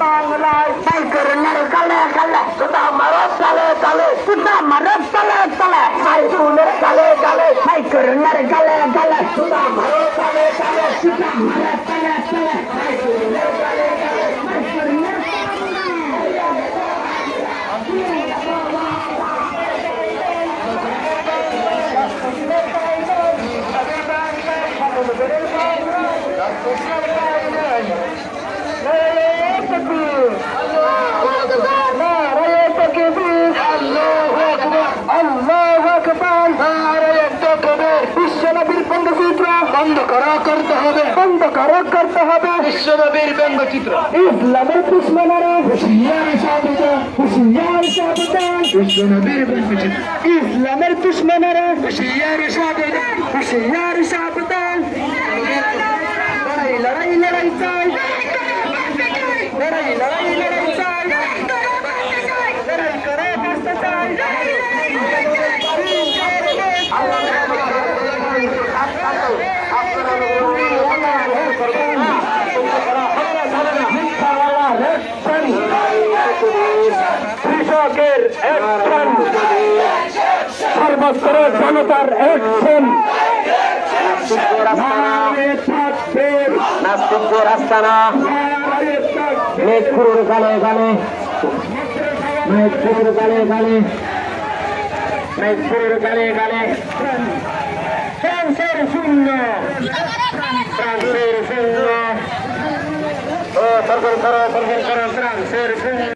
বাংলায় বাইকের কালে কালে তোতা মারব তালে তালে তোতা মারব তালে তালে সাইকুলের কালে কালে বাইকের কালে কালে তোতা মারব তালে তালে তোতা মারব তালে বন্ধ করা করতে হবে বন্ধ করা করতে হবে বিশ্বনবীর ব্যঙ্গচিত্র ইসলামের দুশ্মনেরা, হুশিয়ার সাবধান হুশিয়ার সাবধান বিশ্বনবীর ব্যঙ্গচিত্র ইসলামের দুশ্মনেরা হুশিয়ার সাবধান হুশিয়ার সাবধান লড়াই লড়াই লড়াই চাই লড়াই লড়াই লড়াই চাই লড়াই করে বাঁচতে চাই কৃষকের সর্বস্তর জনতার অ্যাকশন নাস্তিক রাস্তানা মেঘপুরের কালে গানে। মেঘপুরের কালে গানে। মেঘপুরের কালে গানে। ফ্রান্সের শূন্য। ফ্রান্সের শূন্য। ও সরকার করো সরকার করো ফ্রান্সের শূন্য।